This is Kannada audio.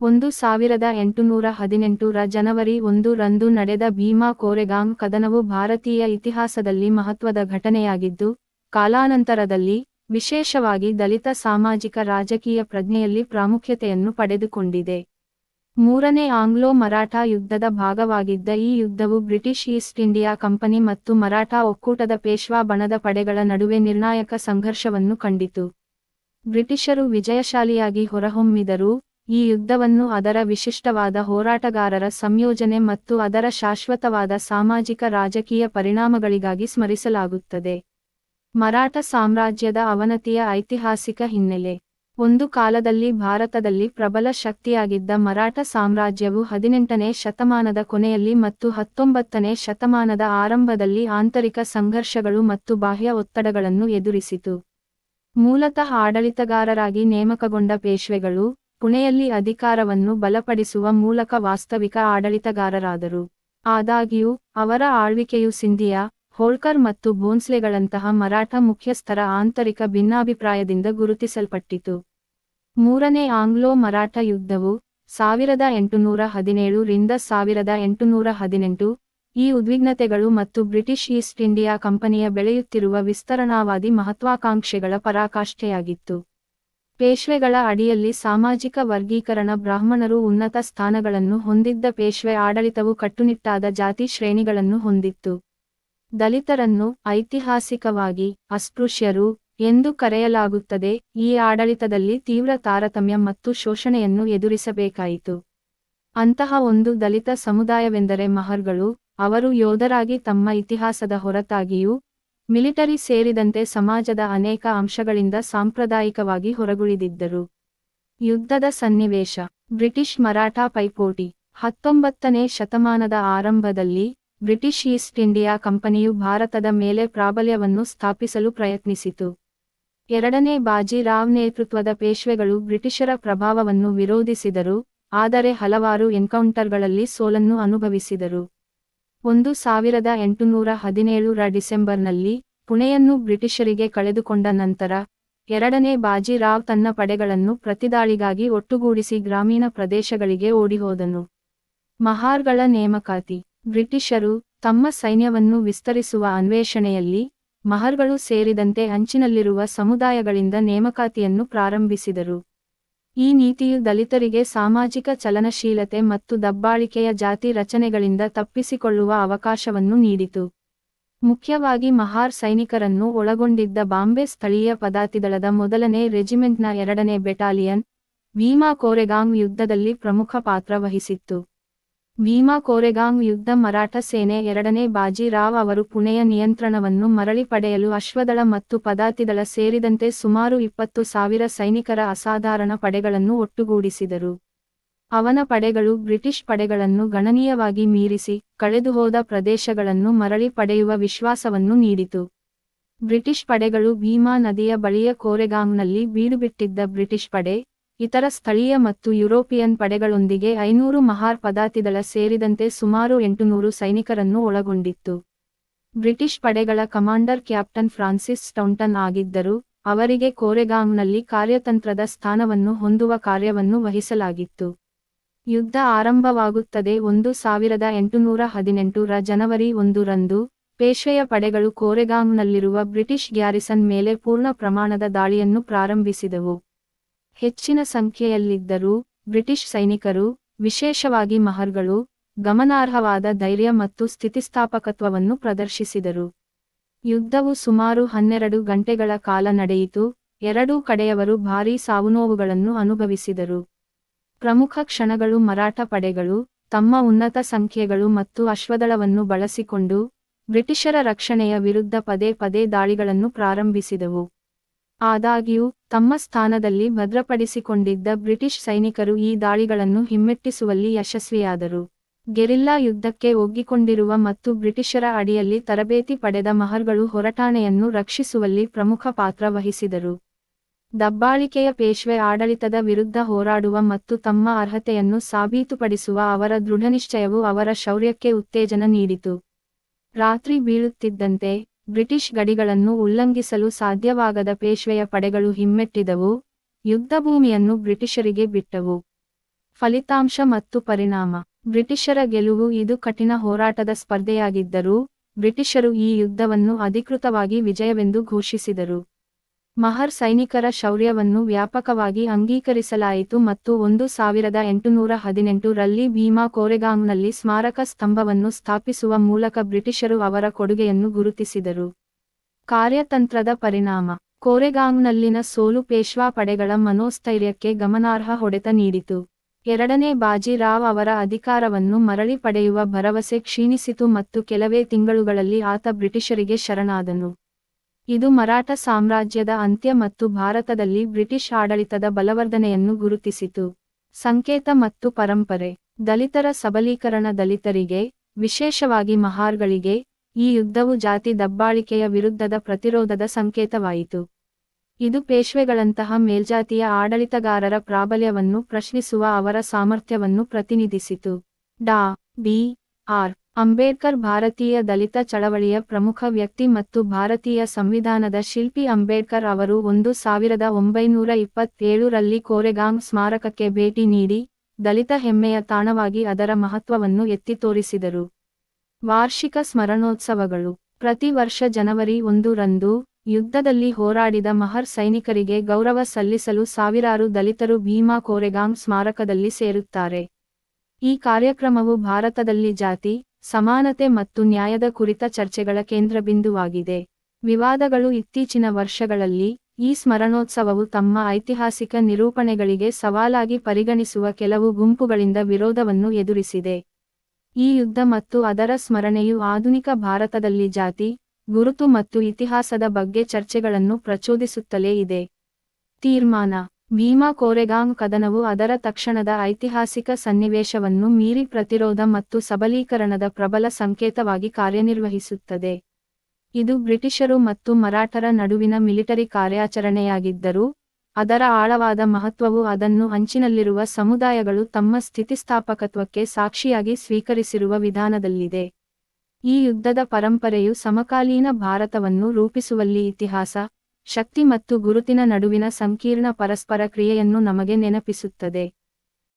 ಒಂದು ಸಾವಿರದ ಎಂಟುನೂರ ಹದಿನೆಂಟು ರ ಜನವರಿ ಒಂದು ರಂದು ನಡೆದ ಭೀಮಾ ಕೋರೆಗಾಂವ್ ಕದನವು ಭಾರತೀಯ ಇತಿಹಾಸದಲ್ಲಿ ಮಹತ್ವದ ಘಟನೆಯಾಗಿದ್ದು, ಕಾಲಾನಂತರದಲ್ಲಿ, ವಿಶೇಷವಾಗಿ ದಲಿತ ಸಾಮಾಜಿಕ ರಾಜಕೀಯ ಪ್ರಜ್ಞೆಯಲ್ಲಿ ಪ್ರಾಮುಖ್ಯತೆಯನ್ನು ಪಡೆದುಕೊಂಡಿದೆ. ಮೂರನೇ ಆಂಗ್ಲೋ-ಮರಾಠ ಯುದ್ಧದ ಭಾಗವಾಗಿದ್ದ ಈ ಯುದ್ಧವು ಬ್ರಿಟಿಷ್ ಈಸ್ಟ್ ಇಂಡಿಯಾ ಕಂಪನಿ ಮತ್ತು ಮರಾಠ ಒಕ್ಕೂಟದ ಪೇಶ್ವಾ ಬಣದ ಪಡೆಗಳ ನಡುವೆ ನಿರ್ಣಾಯಕ ಸಂಘರ್ಷವನ್ನು ಕಂಡಿತು. ಬ್ರಿಟಿಷರು ವಿಜಯಶಾಲಿಯಾಗಿ ಹೊರಹೊಮ್ಮಿದರೂ, ಈ ಯುದ್ಧವನ್ನು ಅದರ ವಿಶಿಷ್ಟವಾದ ಹೋರಾಟಗಾರರ ಸಂಯೋಜನೆ ಮತ್ತು ಅದರ ಶಾಶ್ವತವಾದ ಸಾಮಾಜಿಕ-ರಾಜಕೀಯ ಪರಿಣಾಮಗಳಿಗಾಗಿ ಸ್ಮರಿಸಲಾಗುತ್ತದೆ. ಮರಾಠ ಸಾಮ್ರಾಜ್ಯದ ಅವನತಿಯ ಐತಿಹಾಸಿಕ ಹಿನ್ನೆಲೆ ಒಂದು ಕಾಲದಲ್ಲಿ ಭಾರತದಲ್ಲಿ ಪ್ರಬಲ ಶಕ್ತಿಯಾಗಿದ್ದ ಮರಾಠ ಸಾಮ್ರಾಜ್ಯವು ಹದಿನೆಂಟನೇ ಶತಮಾನದ ಕೊನೆಯಲ್ಲಿ ಮತ್ತು ಹತ್ತೊಂಬತ್ತನೇ ಶತಮಾನದ ಆರಂಭದಲ್ಲಿ ಆಂತರಿಕ ಸಂಘರ್ಷಗಳು ಮತ್ತು ಬಾಹ್ಯ ಒತ್ತಡಗಳನ್ನು ಎದುರಿಸಿತು. ಮೂಲತಃ ಆಡಳಿತಗಾರರಾಗಿ ನೇಮಕಗೊಂಡ ಪೇಶ್ವೆಗಳು, ಪುಣೆಯಲ್ಲಿ ಅಧಿಕಾರವನ್ನು ಬಲಪಡಿಸುವ ಮೂಲಕ ವಾಸ್ತವಿಕ ಆಡಳಿತಗಾರರಾದರು. ಆದಾಗ್ಯೂ, ಅವರ ಆಳ್ವಿಕೆಯು ಸಿಂಧಿಯಾ, ಹೋಳ್ಕರ್ ಮತ್ತು ಬೋನ್ಸ್ಲೆಗಳಂತಹ ಮರಾಠ ಮುಖ್ಯಸ್ಥರ ಆಂತರಿಕ ಭಿನ್ನಾಭಿಪ್ರಾಯದಿಂದ ಗುರುತಿಸಲ್ಪಟ್ಟಿತು. ಮೂರನೇ ಆಂಗ್ಲೋ-ಮರಾಠ ಯುದ್ಧವು, ಸಾವಿರದ ಎಂಟುನೂರ ಹದಿನೇಳು ರಿಂದ ಸಾವಿರದ ಎಂಟುನೂರ ಹದಿನೆಂಟು, ಈ ಉದ್ವಿಗ್ನತೆಗಳು ಮತ್ತು ಬ್ರಿಟಿಷ್ ಈಸ್ಟ್ ಇಂಡಿಯಾ ಕಂಪನಿಯ ಬೆಳೆಯುತ್ತಿರುವ ವಿಸ್ತರಣಾವಾದಿ ಮಹತ್ವಾಕಾಂಕ್ಷೆಗಳ ಪರಾಕಾಷ್ಠೆಯಾಗಿತ್ತು. ಪೇಶ್ವೆಗಳ ಅಡಿಯಲ್ಲಿ ಸಾಮಾಜಿಕ ವರ್ಗೀಕರಣ ಬ್ರಾಹ್ಮಣರು ಉನ್ನತ ಸ್ಥಾನಗಳನ್ನು ಹೊಂದಿದ್ದ ಪೇಶ್ವೆ ಆಡಳಿತವು ಕಟ್ಟುನಿಟ್ಟಾದ ಜಾತಿ ಶ್ರೇಣಿಗಳನ್ನು ಹೊಂದಿತ್ತು. ದಲಿತರನ್ನು, ಐತಿಹಾಸಿಕವಾಗಿ, ಅಸ್ಪೃಶ್ಯರು, ಎಂದು ಕರೆಯಲಾಗುತ್ತದೆ, ಈ ಆಡಳಿತದಲ್ಲಿ ತೀವ್ರ ತಾರತಮ್ಯ ಮತ್ತು ಶೋಷಣೆಯನ್ನು ಎದುರಿಸಬೇಕಾಯಿತು. ಅಂತಹ ಒಂದು ದಲಿತ ಸಮುದಾಯವೆಂದರೆ ಮಹರ್ಗಳು, ಅವರು ಯೋಧರಾಗಿ ತಮ್ಮ ಇತಿಹಾಸದ ಹೊರತಾಗಿಯೂ, ಮಿಲಿಟರಿ ಸೇರಿದಂತೆ ಸಮಾಜದ ಅನೇಕ ಅಂಶಗಳಿಂದ ಸಾಂಪ್ರದಾಯಿಕವಾಗಿ ಹೊರಗುಳಿದಿದ್ದರು. ಯುದ್ಧದ ಸನ್ನಿವೇಶ ಬ್ರಿಟಿಷ್-ಮರಾಠ ಪೈಪೋಟಿ ಹತ್ತೊಂಬತ್ತನೇ ಶತಮಾನದ ಆರಂಭದಲ್ಲಿ, ಬ್ರಿಟಿಷ್ ಈಸ್ಟ್ ಇಂಡಿಯಾ ಕಂಪನಿಯು ಭಾರತದ ಮೇಲೆ ಪ್ರಾಬಲ್ಯವನ್ನು ಸ್ಥಾಪಿಸಲು ಪ್ರಯತ್ನಿಸಿತು. ಎರಡನೇ ಬಾಜಿರಾವ್ ನೇತೃತ್ವದ ಪೇಶ್ವೆಗಳು ಬ್ರಿಟಿಷರ ಪ್ರಭಾವವನ್ನು ವಿರೋಧಿಸಿದರು, ಆದರೆ ಹಲವಾರು ಎನ್ಕೌಂಟರ್ಗಳಲ್ಲಿ ಸೋಲನ್ನು ಅನುಭವಿಸಿದರು. ಒಂದು ಸಾವಿರದ ಎಂಟುನೂರ ಹದಿನೇಳರ ಡಿಸೆಂಬರ್ನಲ್ಲಿ, ಪುಣೆಯನ್ನು ಬ್ರಿಟಿಷರಿಗೆ ಕಳೆದುಕೊಂಡ ನಂತರ, ಎರಡನೇ ಬಾಜಿರಾವ್ ತನ್ನ ಪಡೆಗಳನ್ನು ಪ್ರತಿದಾಳಿಗಾಗಿ ಒಟ್ಟುಗೂಡಿಸಿ ಗ್ರಾಮೀಣ ಪ್ರದೇಶಗಳಿಗೆ ಓಡಿಹೋದನು. ಮಹಾರ್ಗಳ ನೇಮಕಾತಿ ಬ್ರಿಟಿಷರು, ತಮ್ಮ ಸೈನ್ಯವನ್ನು ವಿಸ್ತರಿಸುವ ಅನ್ವೇಷಣೆಯಲ್ಲಿ, ಮಹರ್ಗಳು ಸೇರಿದಂತೆ ಅಂಚಿನಲ್ಲಿರುವ ಸಮುದಾಯಗಳಿಂದ ನೇಮಕಾತಿಯನ್ನು ಪ್ರಾರಂಭಿಸಿದರು. ಈ ನೀತಿಯು ದಲಿತರಿಗೆ ಸಾಮಾಜಿಕ ಚಲನಶೀಲತೆ ಮತ್ತು ದಬ್ಬಾಳಿಕೆಯ ಜಾತಿ ರಚನೆಗಳಿಂದ ತಪ್ಪಿಸಿಕೊಳ್ಳುವ ಅವಕಾಶವನ್ನು ನೀಡಿತು. ಮುಖ್ಯವಾಗಿ ಮಹಾರ್ ಸೈನಿಕರನ್ನು ಒಳಗೊಂಡಿದ್ದ ಬಾಂಬೆ ಸ್ಥಳೀಯ ಪದಾತಿದಳದ ಮೊದಲನೇ ರೆಜಿಮೆಂಟ್ನ ಎರಡನೇ ಬೆಟಾಲಿಯನ್, ಭೀಮಾ ಕೋರೆಗಾಂಗ್ ಯುದ್ಧದಲ್ಲಿ ಪ್ರಮುಖ ಪಾತ್ರ ವಹಿಸಿತ್ತು. ಭೀಮಾ ಕೋರೆಗಾಂಗ್ ಯುದ್ಧ ಮರಾಠ ಸೇನೆ ಎರಡನೇ ಬಾಜಿ ರಾವ್ ಅವರು ಪುಣೆಯ ನಿಯಂತ್ರಣವನ್ನು ಮರಳಿ ಪಡೆಯಲು ಅಶ್ವದಳ ಮತ್ತು ಪದಾತಿದಳ ಸೇರಿದಂತೆ ಸುಮಾರು ಇಪ್ಪತ್ತು ಸಾವಿರ ಸೈನಿಕರ ಅಸಾಧಾರಣ ಪಡೆಗಳನ್ನು ಒಟ್ಟುಗೂಡಿಸಿದರು. ಅವನ ಪಡೆಗಳು ಬ್ರಿಟಿಷ್ ಪಡೆಗಳನ್ನು ಗಣನೀಯವಾಗಿ ಮೀರಿಸಿ, ಕಳೆದುಹೋದ ಪ್ರದೇಶಗಳನ್ನು ಮರಳಿ ಪಡೆಯುವ ವಿಶ್ವಾಸವನ್ನು ನೀಡಿತು. ಬ್ರಿಟಿಷ್ ಪಡೆಗಳು ಭೀಮಾ ನದಿಯ ಬಳಿಯ ಕೋರೆಗಾಂಗ್ನಲ್ಲಿ ಬೀಡುಬಿಟ್ಟಿದ್ದ ಬ್ರಿಟಿಷ್ ಪಡೆ, ಇತರ ಸ್ಥಳೀಯ ಮತ್ತು ಯುರೋಪಿಯನ್ ಪಡೆಗಳೊಂದಿಗೆ ಐನೂರು ಮಹಾರ್ ಪದಾತಿದಳ ಸೇರಿದಂತೆ ಸುಮಾರು ಎಂಟುನೂರು ಸೈನಿಕರನ್ನು ಒಳಗೊಂಡಿತ್ತು. ಬ್ರಿಟಿಷ್ ಪಡೆಗಳ ಕಮಾಂಡರ್ ಕ್ಯಾಪ್ಟನ್ ಫ್ರಾನ್ಸಿಸ್ ಸ್ಟೌಂಟನ್ ಆಗಿದ್ದರು, ಅವರಿಗೆ ಕೋರೆಗಾಂಗ್ನಲ್ಲಿ ಕಾರ್ಯತಂತ್ರದ ಸ್ಥಾನವನ್ನು ಹೊಂದುವ ಕಾರ್ಯವನ್ನು ವಹಿಸಲಾಗಿತ್ತು. ಯುದ್ಧ ಆರಂಭವಾಗುತ್ತದೆ ಒಂದು ಸಾವಿರದ ಎಂಟುನೂರ ಹದಿನೆಂಟು ರ ಜನವರಿ ಒಂದು ರಂದು, ಪೇಶ್ವೆಯ ಪಡೆಗಳು ಕೋರೆಗಾಂಗ್ನಲ್ಲಿರುವ ಬ್ರಿಟಿಷ್ ಗ್ಯಾರಿಸನ್ ಮೇಲೆ ಪೂರ್ಣ ಪ್ರಮಾಣದ ದಾಳಿಯನ್ನು ಪ್ರಾರಂಭಿಸಿದವು. ಹೆಚ್ಚಿನ ಸಂಖ್ಯೆಯಲ್ಲಿದ್ದರೂ, ಬ್ರಿಟಿಷ್ ಸೈನಿಕರು, ವಿಶೇಷವಾಗಿ ಮಹರ್ಗಳು, ಗಮನಾರ್ಹವಾದ ಧೈರ್ಯ ಮತ್ತು ಸ್ಥಿತಿಸ್ಥಾಪಕತ್ವವನ್ನು ಪ್ರದರ್ಶಿಸಿದರು. ಯುದ್ಧವು ಸುಮಾರು ಹನ್ನೆರಡು ಗಂಟೆಗಳ ಕಾಲ ನಡೆಯಿತು, ಎರಡೂ ಕಡೆಯವರು ಭಾರೀ ಸಾವುನೋವುಗಳನ್ನು ಅನುಭವಿಸಿದರು. ಪ್ರಮುಖ ಕ್ಷಣಗಳು ಮರಾಠ ಪಡೆಗಳು, ತಮ್ಮ ಉನ್ನತ ಸಂಖ್ಯೆಗಳು ಮತ್ತು ಅಶ್ವದಳವನ್ನು ಬಳಸಿಕೊಂಡು, ಬ್ರಿಟಿಷರ ರಕ್ಷಣೆಯ ವಿರುದ್ಧ ಪದೇ ಪದೇ ದಾಳಿಗಳನ್ನು ಪ್ರಾರಂಭಿಸಿದವು. ಆದಾಗ್ಯೂ, ತಮ್ಮ ಸ್ಥಾನದಲ್ಲಿ ಭದ್ರಪಡಿಸಿಕೊಂಡಿದ್ದ ಬ್ರಿಟಿಷ್ ಸೈನಿಕರು ಈ ದಾಳಿಗಳನ್ನು ಹಿಮ್ಮೆಟ್ಟಿಸುವಲ್ಲಿ ಯಶಸ್ವಿಯಾದರು. ಗೆರಿಲ್ಲಾ ಯುದ್ಧಕ್ಕೆ ಒಗ್ಗಿಕೊಂಡಿರುವ ಮತ್ತು ಬ್ರಿಟಿಷರ ಅಡಿಯಲ್ಲಿ ತರಬೇತಿ ಪಡೆದ ಮಹರ್ಗಳು ಹೊರಠಾಣೆಯನ್ನು ರಕ್ಷಿಸುವಲ್ಲಿ ಪ್ರಮುಖ ಪಾತ್ರ ವಹಿಸಿದರು. ದಬ್ಬಾಳಿಕೆಯ ಪೇಶ್ವೆ ಆಡಳಿತದ ವಿರುದ್ಧ ಹೋರಾಡುವ ಮತ್ತು ತಮ್ಮ ಅರ್ಹತೆಯನ್ನು ಸಾಬೀತುಪಡಿಸುವ ಅವರ ದೃಢನಿಶ್ಚಯವು ಅವರ ಶೌರ್ಯಕ್ಕೆ ಉತ್ತೇಜನ ನೀಡಿತು. ರಾತ್ರಿ ಬೀಳುತ್ತಿದ್ದಂತೆ, ಬ್ರಿಟಿಷ್ ಗಡಿಗಳನ್ನು ಉಲ್ಲಂಘಿಸಲು ಸಾಧ್ಯವಾಗದ ಪೇಶ್ವೆಯ ಪಡೆಗಳು ಹಿಮ್ಮೆಟ್ಟಿದವು, ಯುದ್ಧಭೂಮಿಯನ್ನು ಬ್ರಿಟಿಷರಿಗೆ ಬಿಟ್ಟವು. ಫಲಿತಾಂಶ ಮತ್ತು ಪರಿಣಾಮ ಬ್ರಿಟಿಷರ ಗೆಲುವು ಇದು ಕಠಿಣ ಹೋರಾಟದ ಸ್ಪರ್ಧೆಯಾಗಿದ್ದರೂ ಬ್ರಿಟಿಷರು ಈ ಯುದ್ಧವನ್ನು ಅಧಿಕೃತವಾಗಿ ವಿಜಯವೆಂದು ಘೋಷಿಸಿದರು ಮಹರ್ ಸೈನಿಕರ ಶೌರ್ಯವನ್ನು ವ್ಯಾಪಕವಾಗಿ ಅಂಗೀಕರಿಸಲಾಯಿತು ಮತ್ತು ಒಂದು ಸಾವಿರದ ಎಂಟುನೂರ ಹದಿನೆಂಟು ರಲ್ಲಿ ಭೀಮಾ ಕೋರೆಗಾಂಗ್ನಲ್ಲಿ ಸ್ಮಾರಕ ಸ್ತಂಭವನ್ನು ಸ್ಥಾಪಿಸುವ ಮೂಲಕ ಬ್ರಿಟಿಷರು ಅವರ ಕೊಡುಗೆಯನ್ನು ಗುರುತಿಸಿದರು. ಕಾರ್ಯತಂತ್ರದ ಪರಿಣಾಮ. ಕೋರೆಗಾಂಗ್ನಲ್ಲಿನ ಸೋಲು ಪೇಶ್ವಾ ಪಡೆಗಳ ಮನೋಸ್ಥೈರ್ಯಕ್ಕೆ ಗಮನಾರ್ಹ ಹೊಡೆತ ನೀಡಿತು. ಎರಡನೇ ಬಾಜಿರಾವ್ ಅವರ ಅಧಿಕಾರವನ್ನು ಮರಳಿ ಪಡೆಯುವ ಭರವಸೆ ಕ್ಷೀಣಿಸಿತು ಮತ್ತು ಕೆಲವೇ ತಿಂಗಳುಗಳಲ್ಲಿ ಆತ ಬ್ರಿಟಿಷರಿಗೆ ಶರಣಾದನು. ಇದು ಮರಾಠ ಸಾಮ್ರಾಜ್ಯದ ಅಂತ್ಯ ಮತ್ತು ಭಾರತದಲ್ಲಿ ಬ್ರಿಟಿಷ್ ಆಡಳಿತದ ಬಲವರ್ಧನೆಯನ್ನು ಗುರುತಿಸಿತು. ಸಂಕೇತ ಮತ್ತು ಪರಂಪರೆ. ದಲಿತರ ಸಬಲೀಕರಣ ದಲಿತರಿಗೆ, ವಿಶೇಷವಾಗಿ ಮಹಾರ್ಗಳಿಗೆ, ಈ ಯುದ್ಧವು ಜಾತಿ ದಬ್ಬಾಳಿಕೆಯ ವಿರುದ್ಧದ ಪ್ರತಿರೋಧದ ಸಂಕೇತವಾಯಿತು. ಇದು ಪೇಶ್ವೆಗಳಂತಹ ಮೇಲ್ಜಾತಿಯ ಆಡಳಿತಗಾರರ ಪ್ರಾಬಲ್ಯವನ್ನು ಪ್ರಶ್ನಿಸುವ ಅವರ ಸಾಮರ್ಥ್ಯವನ್ನು ಪ್ರತಿನಿಧಿಸಿತು. ಡಾ. ಬಿ. ಆರ್. ಅಂಬೇಡ್ಕರ್ ಭಾರತೀಯ ದಲಿತ ಚಳವಳಿಯ ಪ್ರಮುಖ ವ್ಯಕ್ತಿ ಮತ್ತು ಭಾರತೀಯ ಸಂವಿಧಾನದ ಶಿಲ್ಪಿ ಅಂಬೇಡ್ಕರ್ ಅವರು ಒಂದು ಸಾವಿರದ ಒಂಬೈನೂರ ಇಪ್ಪತ್ತೇಳು ರಲ್ಲಿ ಕೋರೆಗಾಂವ್ ಸ್ಮಾರಕಕ್ಕೆ ಭೇಟಿ ನೀಡಿ, ದಲಿತ ಹೆಮ್ಮೆಯ ತಾಣವಾಗಿ ಅದರ ಮಹತ್ವವನ್ನು ಎತ್ತಿ ತೋರಿಸಿದರು. ವಾರ್ಷಿಕ ಸ್ಮರಣೋತ್ಸವಗಳು. ಪ್ರತಿ ವರ್ಷ ಜನವರಿ ಒಂದು ರಂದು, ಯುದ್ಧದಲ್ಲಿ ಹೋರಾಡಿದ ಮಹರ್ ಸೈನಿಕರಿಗೆ ಗೌರವ ಸಲ್ಲಿಸಲು ಸಾವಿರಾರು ದಲಿತರು ಭೀಮಾ ಕೋರೆಗಾಂಗ್ ಸ್ಮಾರಕದಲ್ಲಿ ಸೇರುತ್ತಾರೆ. ಈ ಕಾರ್ಯಕ್ರಮವು ಭಾರತದಲ್ಲಿ ಜಾತಿ, ಸಮಾನತೆ ಮತ್ತು ನ್ಯಾಯದ ಕುರಿತ ಚರ್ಚೆಗಳ ಕೇಂದ್ರಬಿಂದುವಾಗಿದೆ. ವಿವಾದಗಳು ಇತ್ತೀಚಿನ ವರ್ಷಗಳಲ್ಲಿ ಈ ಸ್ಮರಣೋತ್ಸವವು ತಮ್ಮ ಐತಿಹಾಸಿಕ ನಿರೂಪಣೆಗಳಿಗೆ ಸವಾಲಾಗಿ ಪರಿಗಣಿಸುವ ಕೆಲವು ಗುಂಪುಗಳಿಂದ ವಿರೋಧವನ್ನು ಎದುರಿಸಿದೆ. ಈ ಯುದ್ಧ ಮತ್ತು ಅದರ ಸ್ಮರಣೆಯು ಆಧುನಿಕ ಭಾರತದಲ್ಲಿ ಜಾತಿ, ಗುರುತು ಮತ್ತು ಇತಿಹಾಸದ ಬಗ್ಗೆ ಚರ್ಚೆಗಳನ್ನು ಪ್ರಚೋದಿಸುತ್ತಲೇ ಇದೆ. ತೀರ್ಮಾನ ಭೀಮಾ ಕೋರೆಗಾಂಗ್ ಕದನವು ಅದರ ತಕ್ಷಣದ ಐತಿಹಾಸಿಕ ಸನ್ನಿವೇಶವನ್ನು ಮೀರಿ ಪ್ರತಿರೋಧ ಮತ್ತು ಸಬಲೀಕರಣದ ಪ್ರಬಲ ಸಂಕೇತವಾಗಿ ಕಾರ್ಯನಿರ್ವಹಿಸುತ್ತದೆ. ಇದು ಬ್ರಿಟಿಷರು ಮತ್ತು ಮರಾಠರ ನಡುವಿನ ಮಿಲಿಟರಿ ಕಾರ್ಯಾಚರಣೆಯಾಗಿದ್ದರೂ, ಅದರ ಆಳವಾದ ಮಹತ್ವವು ಅದನ್ನು ಅಂಚಿನಲ್ಲಿರುವ ಸಮುದಾಯಗಳು ತಮ್ಮ ಸ್ಥಿತಿಸ್ಥಾಪಕತ್ವಕ್ಕೆ ಸಾಕ್ಷಿಯಾಗಿ ಸ್ವೀಕರಿಸಿರುವ ವಿಧಾನದಲ್ಲಿದೆ. ಈ ಯುದ್ಧದ ಪರಂಪರೆಯು ಸಮಕಾಲೀನ ಭಾರತವನ್ನು ರೂಪಿಸುವಲ್ಲಿ ಇತಿಹಾಸ ಶಕ್ತಿ ಮತ್ತು ಗುರುತಿನ ನಡುವಿನ ಸಂಕೀರ್ಣ ಪರಸ್ಪರ ಕ್ರಿಯೆಯನ್ನು ನಮಗೆ ನೆನಪಿಸುತ್ತದೆ.